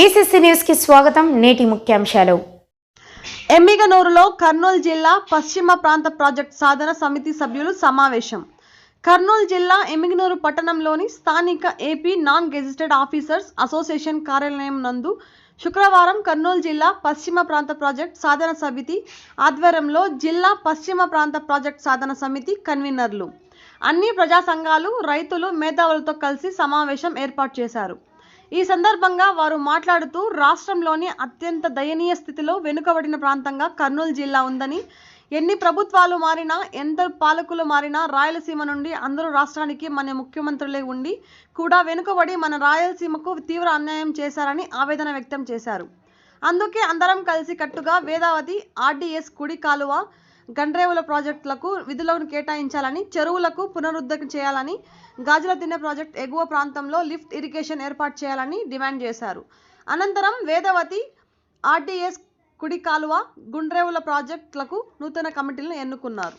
BCC న్యూస్కి స్వాగతం నేటి ముఖ్యాంశాలు. ఎమ్మిగనూరులో కర్నూలు జిల్లా పశ్చిమ ప్రాంత ప్రాజెక్ట్ సాధన సమితి సభ్యులు సమావేశం. కర్నూలు జిల్లా ఎమ్మిగనూరు పట్టణంలోని స్థానిక AP non gazetted officers association కార్యాలయం నందు శుక్రవారం కర్నూలు జిల్లా పశ్చిమ ప్రాంత ప్రాజెక్ట్ సాధన సమితి ఆధ్వర్యంలో జిల్లా పశ్చిమ ప్రాంత ప్రాజెక్ట్ సాధన సమితి కన్వీనర్లు. అన్ని ప్రజా సంఘాలు రైతులు మేధావులతో కలిసి సమావేశం ఏర్పాటు చేశారు. ఈ సందర్భంగా వారు మాట్లాడుతూ రాష్ట్రంలోని అత్యంత దయనీయ స్థితిలో వెనుకబడిన ప్రాంతంగా కర్నూలు జిల్లా ఉందని ఎన్ని ప్రభుత్వాలు మారినా ఎంత పాలకులు మారినా రాయలసీమ నుండి అందరూ రాష్ట్రానికి మన ముఖ్యమంత్రులే ఉండి కూడా వెనుకబడి మన రాయలసీమకు తీవ్ర అన్యాయం చేశారని ఆవేదన వ్యక్తం చేశారు. అందుకే అందరం కలిసి కట్టుగా వేదావతి ఆర్డీఎస్ కుడి కాలువ గండ్రేవుల ప్రాజెక్టులకు విధులను కేటాయించాలని చెరువులకు పునరుద్ధరణ చేయాలని గాజుల తిన్నె ప్రాజెక్ట్ ఎగువ ప్రాంతంలో లిఫ్ట్ ఇరిగేషన్ ఏర్పాటు చేయాలని డిమాండ్ చేశారు. అనంతరం వేదవతి ఆర్టీఎస్ కుడి కాలువ గుండ్రేవుల ప్రాజెక్టులకు నూతన కమిటీలను ఎన్నుకున్నారు.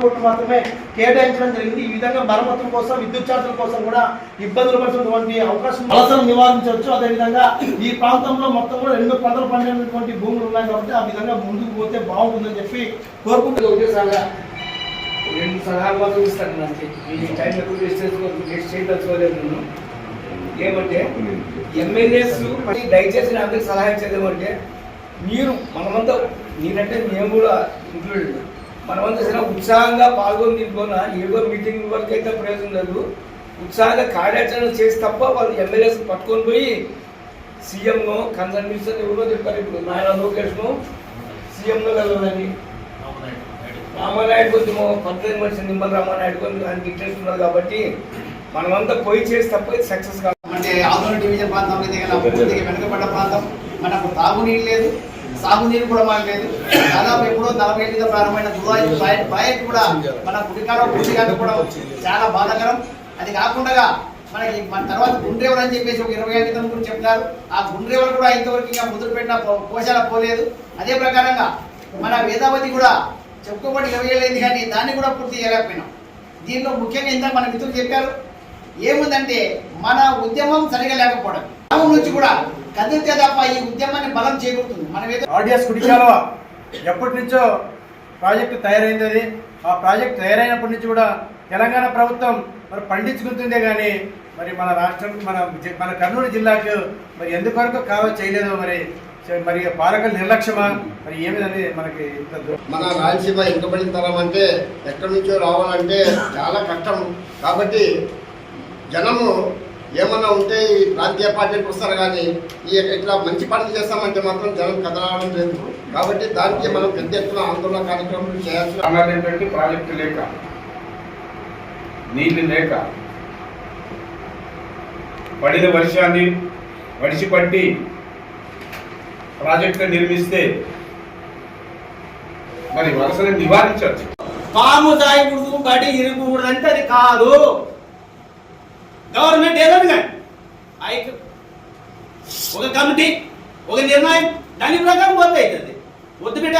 కోట్లు మాత్రమే కేటాయించడం జరిగింది. ఈ విధంగా మరమ్మతుల కోసం విద్యుత్ ఛార్జీల కోసం కూడా ఇబ్బందులు పడుతున్నటువంటి అవకాశం అలసలు నివారించవచ్చు. అదేవిధంగా ఈ ప్రాంతంలో మొత్తం కూడా రెండు పంటలు పండినటువంటి భూములు ఉన్నాయి కాబట్టి ఆ విధంగా ముందుకు పోతే బాగుంటుందని చెప్పి కోరుకుంటూ ఒకేసారిగా సలహా రెండు సలహాలు మాత్రం ఇస్తాను నాకు ఈ టైం ఎక్కువ వేస్ట్ నేను. ఏమంటే ఎమ్మెల్యేస్ దయచేసి నా అందరికి సలహా ఇచ్చేది ఏమంటే మీరు మనమంతా మీరంటే మేము కూడా ఇంక్లూడెడ్ మనమంతా సరే ఉత్సాహంగా పాల్గొని దీంట్లోన ఏదో మీటింగ్ వరకు అయితే ప్రయోజనం లేదు. ఉత్సాహంగా కార్యాచరణ చేసి తప్ప వాళ్ళు ఎమ్మెల్యేస్ పట్టుకొని పోయి సీఎంను కన్సర్న్ మినిస్టర్ ఎవరో చెప్పారు ఇప్పుడు. నాయన లోకేష్ను సీఎంను వెళ్ళాలని రామానాయుడు కొంచెం పంతొమ్మిది మనిషి నిమ్మల రామానాయుడు కొంచెం ఆయనకి ఇంట్రెస్ట్ ఉన్నది కాబట్టి మనమంతా పోయి చేసి తప్ప సక్సెస్ కాదు. అంటే ఆంధ్ర డివిజన్ ప్రాంతం అయితే పూర్తిగా వెనుకబడ్డ ప్రాంతం. మనకు తాగునీరు లేదు. సాగునీరు కూడా మాకు లేదు. దాదాపు ఎప్పుడో నలభై ఐదుగా ప్రారంభమైన దుబాయ్ ప్రాజెక్ట్ కూడా మన గుడికాలో పూర్తిగా కూడా చాలా బాధాకరం. అది కాకుండా మనకి మన తర్వాత గుండ్రేవల్ అని చెప్పేసి ఒక ఇరవై ఐదు గురించి చెప్తారు ఆ గుండ్రేవల్ కూడా ఇంతవరకు ఇంకా ముద్దు పెట్టిన పోషాల పోలేదు. అదే ప్రకారంగా మన వేదావతి కూడా చెప్పుకోబడి ఇరవై ఏళ్ళు కానీ దాన్ని కూడా పూర్తి చేయలేకపోయినాం. దీనిలో ముఖ్యంగా ఇంత మన మిత్రులు చెప్పారు. ఏముందంటే మన ఉద్యమం సరిగా లేకపోవడం. గ్రామం నుంచి కూడా కదిలితే తప్ప ఈ ఉద్యమాన్ని బలం చేకూరుతుంది. మనం ఏదో ఆర్డిఎస్ కుడి కాలువ ఎప్పటి నుంచో ప్రాజెక్టు తయారైంది అది. ఆ ప్రాజెక్ట్ తయారైనప్పటి నుంచి కూడా తెలంగాణ ప్రభుత్వం మరి పండించుకుంటుందే కానీ మరి మన రాష్ట్రం మన మన కర్నూలు జిల్లాకు మరి ఎందుకొరకు కావ చేయలేదు మరి మరి పాలకుల నిర్లక్ష్యమా? మరి ఏమిదని మనకి మన రాయలసీమ వెనుకబడిన తరం అంటే ఎక్కడి నుంచో రావాలంటే చాలా కష్టం. కాబట్టి జనము ఏమన్నా ఉంటే ఈ ప్రాంతీయ పార్టీలకు వస్తారు కానీ ఈ ఇట్లా మంచి పనులు చేస్తామంటే మాత్రం జనం కదలడం లేదు. కాబట్టి దానికి మనం పెద్ద ఎత్తున ఆందోళన కార్యక్రమం చేయాల్సిన ఏంటంటే ప్రాజెక్టు లేక నీళ్ళు లేక పడిన వర్షాన్ని వడిసి పట్టి ప్రాజెక్టు నిర్మిస్తే మరి వలసని నివారించవచ్చు. పాము తాయకూడదు బడి ఇరుకూడదు అంటే అది కాదు. గవర్నమెంట్ ఏదని కానీ. ఒక కమిటీ ఒక నిర్ణయం దాని ప్రకారం వర్క్ అవుతుంది. వద్దు బిడ్డ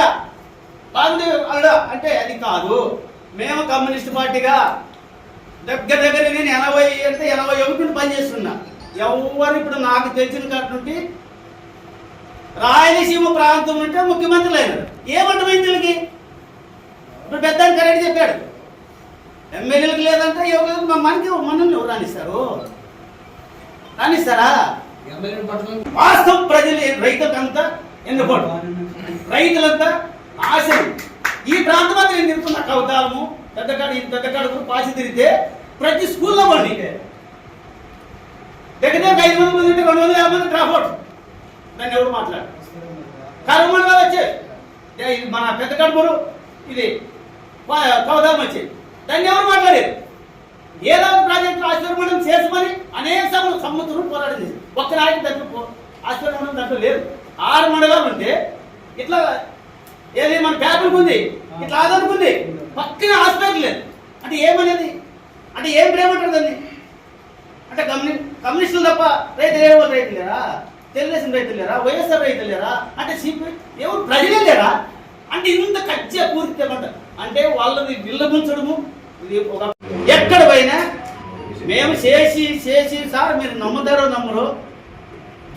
బాగుంది అక్కడ అంటే అది కాదు. మేము కమ్యూనిస్ట్ పార్టీగా దగ్గర దగ్గర నేను ఎనభై అంటే ఎనభై ఒకటి పనిచేస్తున్నా. ఎవరు ఇప్పుడు నాకు తెలిసిన కాటి నుండి రాయలసీమ ప్రాంతం ఉంటే ముఖ్యమంత్రులు అయినారు ఏమంటమైంది వీళ్ళకి ఇప్పుడు పెద్ద కరెక్ట్ చెప్పాడు. ఎమ్మెల్యేలకు లేదంటే ఎవరు మా మనకి మనల్ని ఎవరు రాణిస్తారు రాణిస్తారా వాస్తవం ప్రజలు రైతులకంతా ఎన్నుకోడు రైతులంతా ఆశలు. ఈ ప్రాంతం అంతా నేను తిరుగుతున్న కవితాలము పెద్దకాడు ఈ పెద్దకాడు పాసి తిరిగితే ప్రతి స్కూల్లో పోండి దగ్గర దగ్గర ఐదు మంది మంది ఉంటే రెండు వందల యాభై మంది డ్రాప్ అవుట్. దాన్ని ఎవరు మాట్లాడు కర్మంలో వచ్చే ఏ, ఇది మన పెద్ద కడుపురు ఇది కవదాం వచ్చి దాన్ని ఎవరు మాట్లాడారు ఏదో ఒక ప్రాజెక్టు ఆశ్చర్యమడం చేసుకొని అనేక సభలు సంవత్సరం పోరాడింది. ఒక్క నాయకు దాంట్లో ఆశ్చర్యమడం దాంట్లో లేదు. ఆరు మండలాలు ఉంటే ఇట్లా ఏది మన పేపర్కి ఉంది ఇట్లా ఆధార్కి ఉంది పక్కన హాస్పిటల్ లేదు. అంటే ఏమనేది? అంటే ఏం ప్రేమంటారు దాన్ని? అంటే కమ్యూని కమ్యూనిస్టులు తప్ప రైతు ఏ రైతు లేరా? తెలుగుదేశం రైతులు లేరా? వైఎస్ఆర్ రైతులు లేరా? అంటే సిపి ఎవరు ప్రజలే లేరా? అంటే ఇంత కచ్చే పూర్తి అంటే వాళ్ళని విల్లబుంచడము ఇది ఒక ఎక్కడ పోయినా మేము చేసి చేసి సార్ మీరు నమ్ముతారో నమ్మరు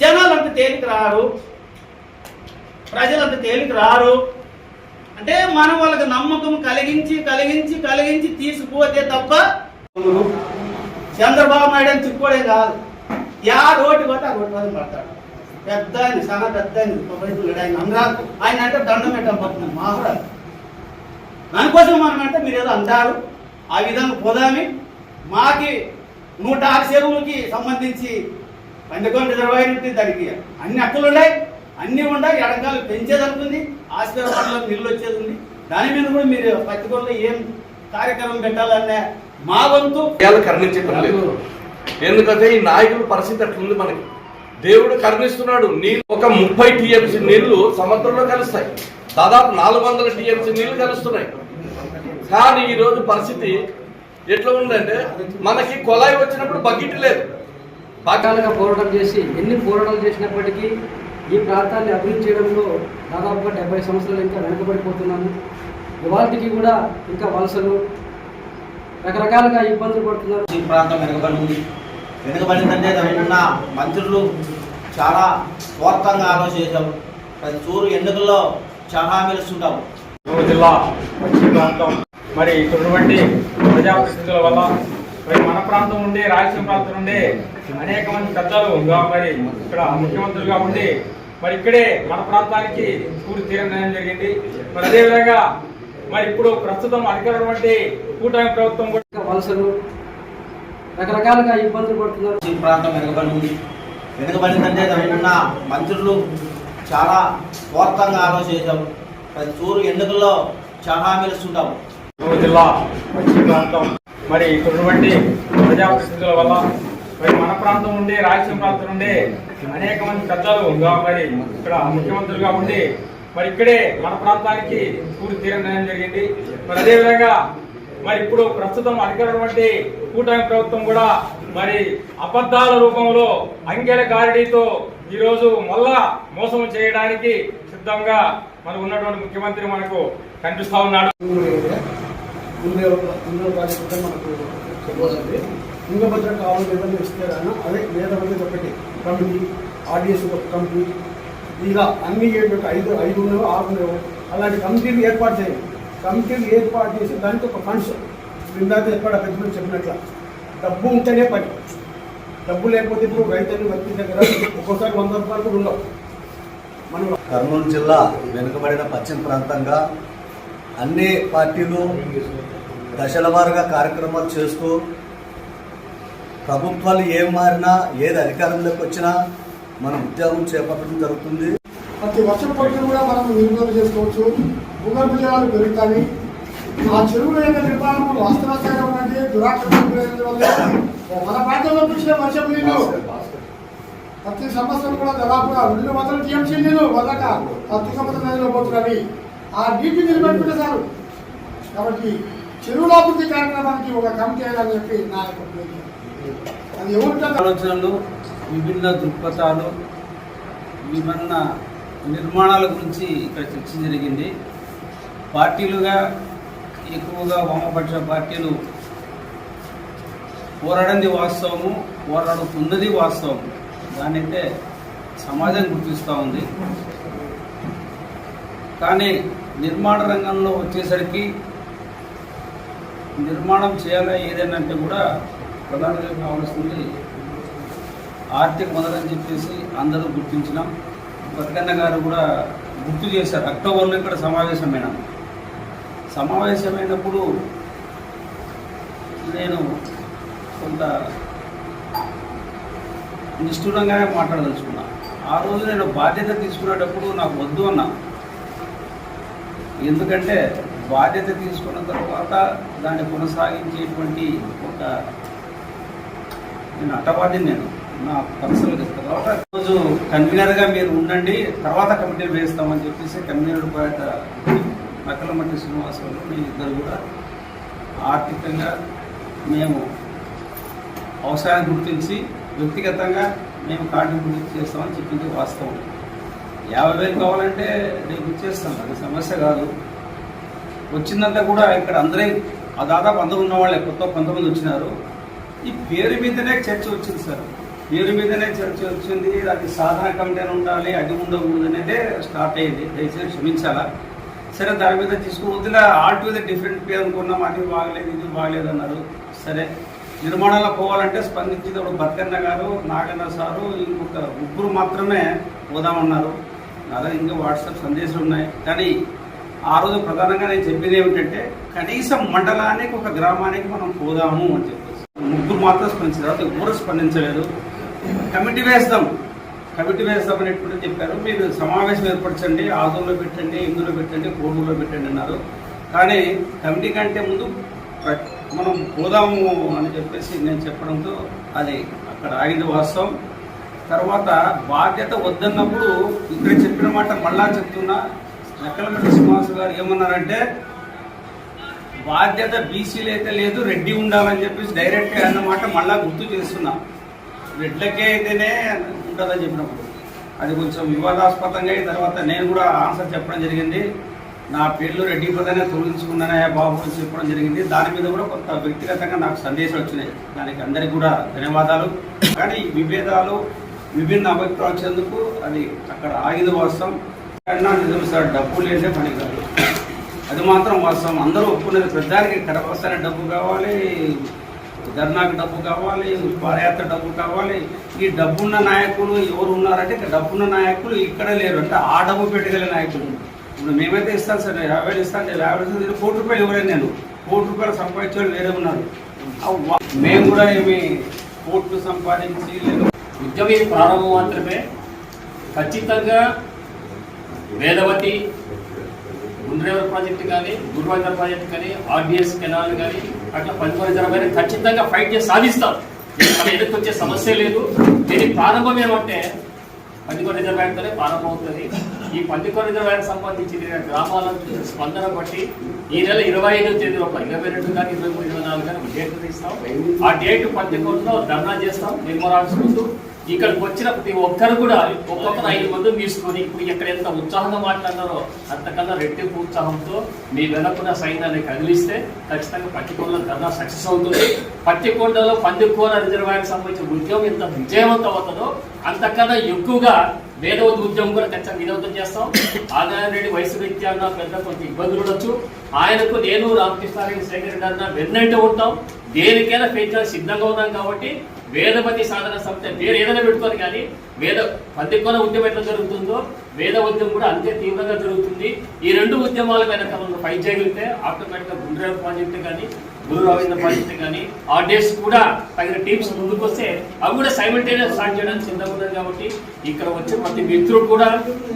జనాలు అంత తేలిక రారు. ప్రజలు అంత తేలిక రారు. అంటే మనం వాళ్ళకి నమ్మకం కలిగించి కలిగించి కలిగించి తీసుకుపోతే తప్ప చంద్రబాబు నాయుడు అని చిక్కుకోవడం కాదు. యా రోడ్డు పోతే ఆ రోడ్డు మీద పడతాడు. పెద్ద ఆయన చాలా పెద్ద ఆయన పబ్లిక్ ఆయన ఆయన అంటే దండం పెట్టడం పడుతుంది మా దానికోసం మనం అంటే మీరు ఏదో అంటారు. ఆ విధంగా పోదామి. మాకి నూట ఆరు చెరువులకి సంబంధించి పంచకొండ రిజర్వాయర్ ఉంటుంది దానికి అన్ని హక్కులు ఉన్నాయి. అన్ని ఉన్నాయి. ఎడకాలు పెంచేది అనుకుంది. ఆశీర్వాదంలో నీళ్ళు వచ్చేది ఉంది. దాని మీద కూడా మీరు పత్తికొండలో ఏం కార్యక్రమం పెట్టాలనే మా వంతు. విషయాలు ఎందుకంటే ఈ నాయకుల పరిస్థితి అట్లుంది మనకి. దేవుడు కరుణిస్తున్నాడు. నీళ్ళు ఒక ముప్పై టీఎంసీ నీళ్ళు సముద్రంలో కలుస్తాయి. దాదాపు నాలుగు వందల టీఎంసీ నీళ్ళు కలుస్తున్నాయి. కానీ ఈ రోజు పరిస్థితి ఎట్లా ఉందంటే మనకి కొలాయి వచ్చినప్పుడు బకెట్ లేదు. రకాలుగా పోరాటం చేసి ఎన్ని పోరాటాలు చేసినప్పటికీ ఈ ప్రాంతాన్ని అభివృద్ధి చేయడంలో దాదాపుగా డెబ్బై సంవత్సరాలు ఇంకా వెనకబడిపోతున్నాము. ఇవాళకి కూడా ఇంకా వలసలు రకరకాలుగా ఇబ్బందులు పడుతున్నారు. ఈ ప్రాంతం వెనుకబడి ఉంది వెనుకబడిందంటే దానికి ఉన్న మంత్రులు చాలా స్వార్థంగా ఆలోచించారు ప్రతి చూరు ఎన్నికల్లో చాలా హామీలు జిల్లా పశ్చిమ ప్రాంతం. మరి ఇటువంటి ప్రజాప్రతినిధుల వల్ల మరి మన ప్రాంతం నుండి రాయలసీమ ప్రాంతం నుండి అనేక మంది పెద్దలు మరి ఇక్కడ ముఖ్యమంత్రులుగా ఉండి మరి ఇక్కడే మన ప్రాంతానికి పూర్తి తీరం జరిగింది. మరి అదేవిధంగా మరి ఇప్పుడు ప్రస్తుతం అధికారం వంటి కూటమి ప్రభుత్వం కూడా వలసలు రకరకాలుగా ఇబ్బందులు పడుతున్నారు. ఈ ప్రాంతం వెనుకబడి ఉంది. వెనుకబడిందంటే దానికి ఉన్న మంత్రులు చాలా స్వార్థంగా ఆలోచించారు. ప్రతి చూరు ఎన్నికల్లో చాలా హామీలు జిల్లా పశ్చిమ ప్రాంతం. మరి ఇటువంటి ప్రజాప్రతినిధుల వల్ల మరి మన ప్రాంతం నుండి రాయలసీమ ప్రాంతం నుండి అనేక మంది పెద్దలు మరి ఇక్కడ ముఖ్యమంత్రులుగా ఉండి మరి ఇక్కడే మన ప్రాంతానికి పూర్తి తీరం జరిగింది. మరి అదేవిధంగా మరి ఇప్పుడు ప్రస్తుతం అధికారం వంటి కూటమి ప్రభుత్వం కూడా మరి అబద్ధాల రూపంలో అంకెల గారిడీతో ఈ రోజు మళ్ళా మోసం చేయడానికి సిద్ధంగా మనకు ఉన్నటువంటి ముఖ్యమంత్రి మనకు కనిపిస్తా ఉన్నాడు. ముందే ముందే ప్రాజెక్ట్ మనకు చెప్పాలండి తుంగభద్ర కావాలి ఏదైనా ఇస్తే కానీ అదే లేదా అనేది ఒకటి కమిటీ ఆర్డిఎస్ ఒక కమిటీ ఇలా అన్ని ఒక ఐదు ఐదు ఉన్నాయో ఆరు ఉన్నాయో అలాంటి కమిటీలు ఏర్పాటు చేయాలి కమిటీలు ఏర్పాటు చేసి దానికి ఒక ఫండ్స్. ఇందాక ఎక్కడ పెద్దలు చెప్పినట్ల. డబ్బు ఉంటేనే పని. డబ్బు లేకపోతే ఇప్పుడు రైతులు వ్యక్తి దగ్గర ఒక్కోసారి వంద రూపాయలు కూడా ఉండవు. మనం కర్నూలు జిల్లా వెనుకబడిన పశ్చిమ ప్రాంతంగా అన్ని పార్టీలు దశల వారుగా కార్యక్రమాలు చేస్తూ ప్రభుత్వాలు ఏం మారినా ఏది అధికారంలోకి వచ్చినా మనం ఉద్యోగం చేపట్టడం జరుగుతుంది. ప్రతి వర్షం పడిన కూడా మనం వినియోగం చేసుకోవచ్చు. భూగర్భ జలాలు పెరుగుతాయి. ఆ చెరువుల యొక్క నిర్మాణం వాస్తవాచారం అంటే దురాక్షణ వల్ల మన ప్రాంతంలో చూసిన వర్షం నీళ్ళు ప్రతి సంవత్సరం కూడా దాదాపుగా రెండు వందల టీఎంసీ నీళ్ళు వదలక ఆ తుంగభద్ర నదిలో పోతున్నవి. ఆ నీటి నిలబెట్టుకుంటే సార్ కాబట్టి చెరువులాభివృద్ధి కార్యక్రమానికి ఒక కమిటీ వేయాలని చెప్పి నా యొక్క అది ఎవరికైనా ఆలోచనలు విభిన్న దృక్పథాలు విభిన్న నిర్మాణాల గురించి ఇక్కడ చర్చ జరిగింది. పార్టీలుగా ఎక్కువగా వామపక్ష పార్టీలు పోరాడింది వాస్తవము పోరాడుతున్నది వాస్తవం దానంటే సమాజం గుర్తిస్తూ ఉంది. కానీ నిర్మాణ రంగంలో వచ్చేసరికి నిర్మాణం చేయాలా ఏదైనా అంటే కూడా ప్రధానంగా కావాల్సింది ఆర్థిక మొదలని చెప్పేసి అందరూ గుర్తించినాం. బతుకన్న గారు కూడా గుర్తు చేశారు అక్టోబర్లో ఇక్కడ సమావేశమైనాం. సమావేశమైనప్పుడు నేను కొంత నిష్ఠూరంగానే మాట్లాడదలుచుకున్నా. ఆ రోజు నేను బాధ్యత తీసుకునేటప్పుడు నాకు వద్దు అన్నా. ఎందుకంటే బాధ్యత తీసుకున్న తర్వాత దాన్ని కొనసాగించేటువంటి ఒక నేను అట్టవాడిని నేను. నా పర్సనల్ తర్వాత రోజు కన్వీనర్గా మీరు ఉండండి. తర్వాత కమిటీలు వేస్తామని చెప్పేసి కన్వీనర్ బయట నక్కలమట్టి శ్రీనివాసరావు మీ ఇద్దరు కూడా ఆర్థికంగా మేము అవసరాన్ని గుర్తించి వ్యక్తిగతంగా మేము కాంట్రిబ్యూట్ చేస్తామని చెప్పింది వాస్తవం. యాభై వేలు కావాలంటే రేపు ఇచ్చేస్తాం. అది సమస్య కాదు. వచ్చిందంతా కూడా ఇక్కడ అందరే ఆ దాదాపు అందరూ ఉన్న వాళ్ళే కొత్త కొంతమంది వచ్చినారు. ఈ పేరు మీదనే చర్చ వచ్చింది సార్. పేరు మీదనే చర్చ వచ్చింది. అది సాధన కమిటీ ఉండాలి అది ఉండకూడదు అనేదే స్టార్ట్ అయ్యింది. దయచేసి క్షమించాలా? సరే దాని మీద తీసుకుపోతే ఆల్ టు ది డిఫరెంట్ పేరు అనుకున్నాం అది బాగలేదు ఇది బాగలేదు అన్నారు. సరే నిర్మాణంలో పోవాలంటే స్పందించింది ఒక బతుకన్న గారు నాగన్న సారు ఇంకొక ముగ్గురు మాత్రమే పోదామన్నారు. నా ఇంకా వాట్సాప్ సందేశాలు ఉన్నాయి. కానీ ఆ రోజు ప్రధానంగా నేను చెప్పింది ఏమిటంటే కనీసం మండలానికి ఒక గ్రామానికి మనం పోదాము అని చెప్పేసి. ముగ్గురు మాత్రం స్పందించారు. తర్వాత ఎవరు స్పందించలేదు. కమిటీ వేస్తాం. కమిటీ వేస్తాం అనేటువంటి చెప్పారు. మీరు సమావేశం ఏర్పరచండి ఆదోలో పెట్టండి ఇందులో పెట్టండి కోడూరులో పెట్టండి అన్నారు. కానీ కమిటీ కంటే ముందు మనం పోదాము అని చెప్పేసి నేను చెప్పడంతో అది అక్కడ ఆగింది వాస్తవం. తర్వాత బాధ్యత వద్దన్నప్పుడు ఇక్కడ చెప్పిన మాట మళ్ళా చెప్తున్నా. నక్కలమట్టి శ్రీనివాసు గారు ఏమన్నారంటే బాధ్యత బీసీలు అయితే లేదు రెడ్డి ఉండాలని చెప్పేసి డైరెక్ట్గా అన్నమాట మళ్ళా గుర్తు చేస్తున్నా. రెడ్లకే అయితేనే ఉంటుందని చెప్పినప్పుడు. అది కొంచెం వివాదాస్పదంగా అయిన తర్వాత నేను కూడా ఆన్సర్ చెప్పడం జరిగింది. నా పేర్లు రెడ్డి పదనే తొలగించుకున్నానే బాబు అని చెప్పడం జరిగింది. దాని మీద కూడా కొంత వ్యక్తిగతంగా నాకు సందేశాలు వచ్చినాయి. దానికి అందరికీ కూడా ధన్యవాదాలు. కానీ విభేదాలు విభిన్న అభిప్రాయం వచ్చేందుకు అది అక్కడ ఆగిన వాస్తవం. కన్నా నిజం సార్ డబ్బు లేదే పని కాదు. అది మాత్రం వాస్తవం. అందరూ ఒప్పుకునేది పెద్దానికి కరపస్తానే డబ్బు కావాలి ధర్నాకి డబ్బు కావాలి పాదయాత్ర డబ్బు కావాలి. ఈ డబ్బున్న నాయకులు ఎవరు ఉన్నారంటే ఇక డబ్బున్న నాయకులు ఇక్కడ లేరు. అంటే ఆ డబ్బు పెట్టగల నాయకులు ఇప్పుడు మేమైతే ఇస్తాను సార్ యాభై వేలు ఇస్తాను యాభై వేలు కోటి రూపాయలు ఇవ్వలేదు నేను. కోటి రూపాయలు సంపాదించే వేరే ఉన్నారు. మేము కూడా ఏమి కోట్లు సంపాదించి లేదు. ఉద్యమం ప్రారంభం మాత్రమే. ఖచ్చితంగా వేదవతి గుండ్రేవర్ ప్రాజెక్ట్ కానీ గురువాజర్ ప్రాజెక్ట్ కానీ ఆర్డిఎస్ కెనాల్ కానీ అట్లా పది జరమైన ఖచ్చితంగా ఫైట్ చేసి సాధిస్తాం. మన ఎదుర్కొచ్చే వచ్చే సమస్య లేదు. దీనికి ప్రారంభం ఏమంటే పందికొండ రిజర్వాయర్తోనే ప్రారంభం అవుతుంది. ఈ పందికొండ రిజర్వాయర్ సంబంధించి గ్రామాల స్పందన బట్టి ఈ నెల ఇరవై ఐదో తేదీ లోపల ఇరవై రెండు కానీ ఇరవై మూడు ఇరవై నాలుగు కానీ డేట్ ఇస్తాం. ఆ డేట్ పందికొండలో ధర్నా చేస్తాం. నిర్మలాల్సి ముందు ఇక్కడికి వచ్చిన ప్రతి ఒక్కరు కూడా ఒక్కొక్కరు ఐదు మందిని తీసుకొని ఇప్పుడు ఇక్కడ ఎంత ఉత్సాహంగా మాట్లాడినారో అంతకన్నా రెట్టింపు ఉత్సాహంతో మీ వెనకున్న సైన్యాన్ని కదిలిస్తే ఖచ్చితంగా పట్టికొండలో ధర్నా సక్సెస్ అవుతుంది. పట్టికొండలో పందికోన రిజర్వాయర్కి సంబంధించిన ఉద్యోగం ఎంత విజయవంతం అవుతుందో అంతకన్నా ఎక్కువగా మేధవతి ఉద్యమం కూడా ఖచ్చితంగా వినోదం చేస్తాం. ఆదాయం రెడ్డి వయసు రీత్యా అన్న పెద్ద కొంత ఇబ్బందులు ఉండొచ్చు. ఆయనకు నేను రామకృష్ణారెడ్డి శేఖర్ రెడ్డి అన్న వెన్నంటే ఉంటాం. దేనికైనా ఫేస్ సిద్ధంగా ఉన్నాం కాబట్టి వేదపతి సాధన సంస్థ పేరు ఏదైనా పెట్టుకోరు కానీ వేద పందికొన ఉద్యమం ఎట్లా జరుగుతుందో వేద ఉద్యమం కూడా అంతే తీవ్రంగా జరుగుతుంది. ఈ రెండు ఉద్యమాల వెనక మనం ఫైట్ చేయగలిగితే ఆటోమేటిక్గా గుండ్రేవ ప్రాజెక్ట్ కానీ గురు రవీంద్ర ప్రాజెక్ట్ కానీ ఆర్డేస్ కూడా తగిన టీమ్స్ ముందుకు వస్తే అవి కూడా సైమల్టేనియస్ స్టార్ట్ చేయడానికి సిద్ధంగా ఉన్నది కాబట్టి ఇక్కడ వచ్చే ప్రతి మిత్రుడు కూడా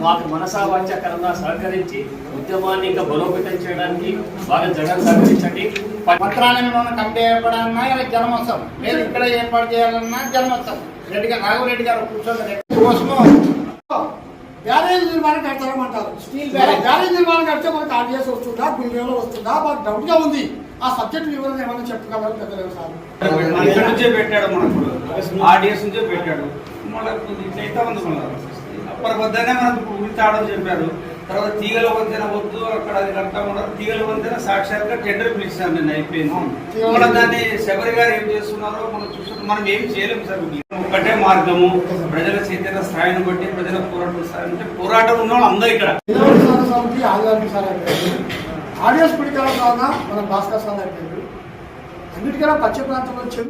మాకు మనసా వాచ్యకరంగా సహకరించి ఉద్యమాన్ని ఇంకా బలోపేతం చేయడానికి బాగా జగన్ సహకరించండి. పత్రాలను కమిటీ ఏర్పడాలన్నా ఇలా జన్మోత్సవం. లేదు ఇక్కడ ఏర్పాటు చేయాలన్నా జన్మోత్సవం. రెడ్డి గారు రాఘవరెడ్డి గారు కూర్చొని కోసము బ్యారేజ్ నిర్మాణం కడతామంటారు స్టీల్ బ్యారేజ్. బ్యారేజ్. నిర్మాణం కడితే మనకు ఆర్డీఎస్ వస్తుందా గుండెలో వస్తుందా? మాకు డౌట్గా ఉంది. ఆ సబ్జెక్ట్ వివరణ ఏమైనా చెప్పగలరు సార్. మన ఇక్కడ నుంచే పెట్టాడు మనకు ఆర్డిఎస్ నుంచే పెట్టాడు. మనకు ఇట్లయితే ఉంది మళ్ళీ అప్పటి వద్దనే మనకు ఉరి తాడని చెప్పారు. తర్వాత తీగల వంతెన వద్దు అక్కడ అది కడతా ఉన్నారు. తీగల వంతెన సాక్షాత్గా టెండర్ పిలిచాను నేను అయిపోయింది. దాన్ని శబరి గారు ఏం చేస్తున్నారో మనం చూస్తున్నాం. మనం ఏం చేయలేము సార్ ఒకటే మార్గము. ప్రజల చైతన్య స్థాయిని బట్టి ప్రజల పోరాటం స్థాయి అంటే పోరాటం ఉన్న వాళ్ళు అందరూ ఇక్కడ. ఇరవై పిడికాల కావున మన భాస్కర్ సార్ అయిపోయింది అన్నిటికైనా పశ్చిమ ప్రాంతంలో చెడు